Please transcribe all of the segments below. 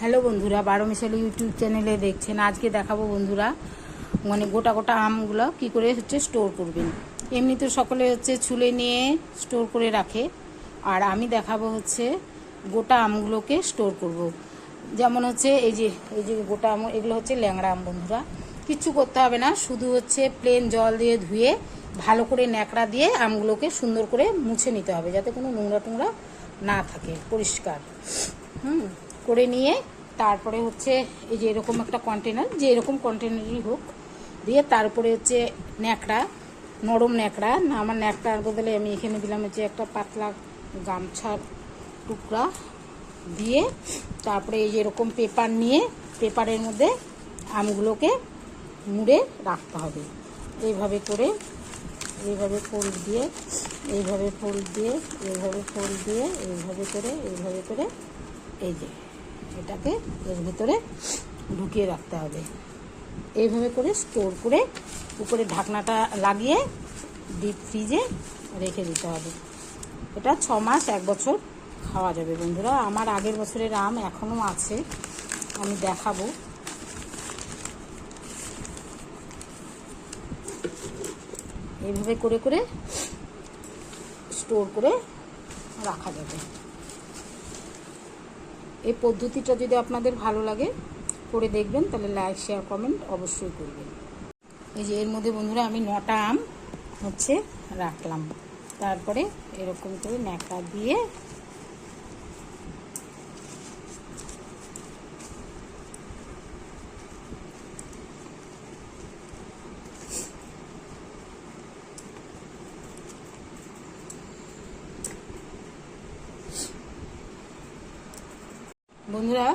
Hello বন্ধুরা, বারো মিশালি ইউটিউব চ্যানেলে দেখছেন, আজকে দেখাবো বন্ধুরা মানে গোটা গোটা আমগুলো কি করে হচ্ছে স্টোর করবেন। এমনি তো সকলে হচ্ছে ছুলে নিয়ে স্টোর করে রাখে, আর আমি দেখাবো হচ্ছে গোটা আমগুলোকে স্টোর করব। যেমন হচ্ছে এই যে এই যে গোটা আম, এগুলো হচ্ছে ল্যাংড়া আম বন্ধুরা। কিচ্ছু করতে হবে না, শুধু হচ্ছে প্লেন জল দিয়ে ধুয়ে ভালো করে ন্যাকড়া দিয়ে আমগুলোকে সুন্দর করে মুছে নিতে হবে, যাতে কোনো নোংরা টোংরা না থাকে, পরিষ্কার। হুম করে নিয়ে তারপরে হচ্ছে এই যে এরকম একটা কন্টেনার যে এরকম কন্টেনারই হোক, দিয়ে তারপরে হচ্ছে ন্যাকড়া, নরম ন্যাকড়া। না, আমার ন্যাকড়ার বদলে আমি এখানে দিলাম হচ্ছে একটা পাতলা গামছার টুকরা দিয়ে তারপরে এই যে এরকম পেপার নিয়ে, পেপারের মধ্যে আমগুলোকে মুড়ে রাখতে হবে। এইভাবে করে, এইভাবে ফোল্ড দিয়ে, এইভাবে ফোল্ড দিয়ে, এইভাবে ফোল্ড দিয়ে, এইভাবে করে এইভাবে করে, এই যে। এটাকে এর ভিতরে ঢুকিয়ে রাখতে হবে। এইভাবে করে স্টোর করে উপরে ঢাকনাটা লাগিয়ে ডিপ ফ্রিজে রেখে দিতে হবে। এটা ছ মাস, এক বছর খাওয়া যাবে বন্ধুরা। আমার আগের বছরের আম এখনও আছে, আমি দেখাবো। এইভাবে করে করে স্টোর করে রাখা যাবে। এই পদ্ধতিটা যদি আপনাদের ভালো লাগে, করে দেখবেন, তাহলে লাইক শেয়ার কমেন্ট অবশ্যই করবেন। এই যে এর মধ্যে বন্ধুরা আমি নটা আম হচ্ছে রাখলাম। তারপরে এরকম করে ন্যাকা দিয়ে বন্ধুরা,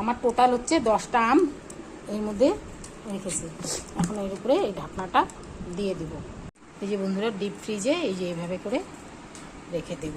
আমার টোটাল হচ্ছে দশটা আম এর মধ্যে রেখেছি। এখন এর উপরে এই ঢাকনাটা দিয়ে দিব। এই যে বন্ধুরা ডিপ ফ্রিজে এই যে এইভাবে করে রেখে দেব।